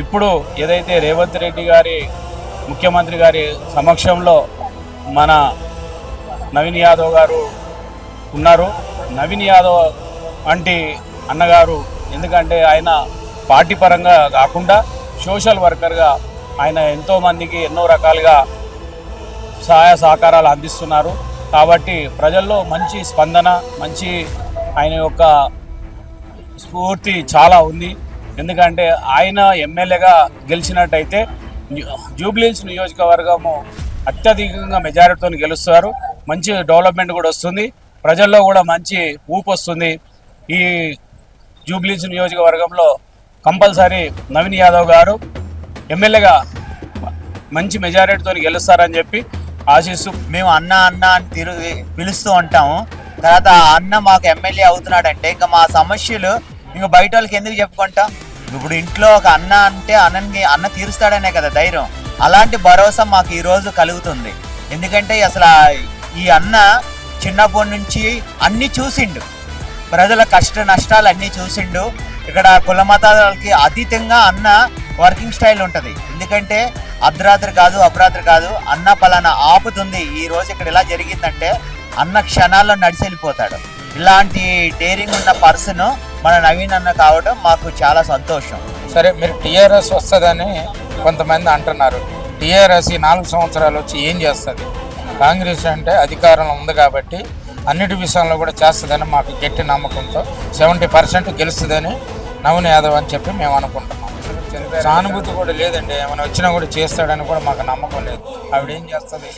ఇప్పుడు ఏదైతే రేవంత్ రెడ్డి గారి ముఖ్యమంత్రి గారి సమక్షంలో మన నవీన్ యాదవ్ గారు ఉన్నారు. నవీన్ యాదవ్ వంటి అన్నగారు ఎందుకంటే ఆయన పార్టీ పరంగా కాకుండా సోషల్ వర్కర్గా ఆయన ఎంతోమందికి ఎన్నో రకాలుగా సహాయ సహకారాలు అందిస్తున్నారు. కాబట్టి ప్రజల్లో మంచి స్పందన మంచి ఆయన యొక్క స్ఫూర్తి చాలా ఉంది. ఎందుకంటే ఆయన ఎమ్మెల్యేగా గెలిచినట్టయితే జూబ్లీహిల్స్ నియోజకవర్గము అత్యధికంగా మెజారిటీతో గెలుస్తారు. మంచి డెవలప్మెంట్ కూడా వస్తుంది. ప్రజల్లో కూడా మంచి ఊపు వస్తుంది. ఈ జూబ్లీహిల్స్ నియోజకవర్గంలో కంపల్సరీ నవీన్ యాదవ్ గారు ఎమ్మెల్యేగా మంచి మెజారిటీతో గెలుస్తారని చెప్పి ఆశిస్తూ మేము అన్న అన్న అని తిరిగి పిలుస్తూ ఉంటాము. తర్వాత ఆ అన్న మాకు ఎమ్మెల్యే అవుతున్నాడంటే ఇంకా మా సమస్యలు ఇంక బయట వాళ్ళకి ఎందుకు చెప్పుకుంటా? ఇప్పుడు ఇంట్లో ఒక అన్న అంటే అన్నని అన్న తీరుస్తాడనే కదా ధైర్యం. అలాంటి భరోసా మాకు ఈరోజు కలుగుతుంది. ఎందుకంటే అసలు ఈ అన్న చిన్నప్పటి నుంచి అన్ని చూసిండు. ప్రజల కష్ట నష్టాలు అన్నీ చూసిండు. ఇక్కడ కుల మతాలకి అతీతంగా అన్న వర్కింగ్ స్టైల్ ఉంటుంది. ఎందుకంటే అర్ధరాత్రి కాదు అపరాత్రి కాదు అన్న పలానా ఆపుతుంది. ఈ రోజు ఇక్కడ ఇలా జరిగిందంటే అన్న క్షణాల్లో నడిచి వెళ్ళిపోతాడు ఇలాంటి డేరింగ్ ఉన్న పర్సన్ మన నవీన్ అన్న కావడం మాకు చాలా సంతోషం. సరే మీరు టీఆర్ఎస్ వస్తుందని కొంతమంది అంటున్నారు. టీఆర్ఎస్ ఈ నాలుగు సంవత్సరాలు వచ్చి ఏం చేస్తుంది? కాంగ్రెస్ అంటే అధికారంలో ఉంది కాబట్టి అన్నిటి విషయంలో కూడా చేస్తుందని మాకు గట్టి నమ్మకంతో సెవెంటీ పర్సెంట్ గెలుస్తుందని నవీన్ యాదవ్ అని చెప్పి మేము అనుకుంటున్నాం. సానుభూతి కూడా లేదండి. ఏమైనా వచ్చినా కూడా చేస్తాడని కూడా మాకు నమ్మకం లేదు. ఆవిడ ఏం చేస్తుంది?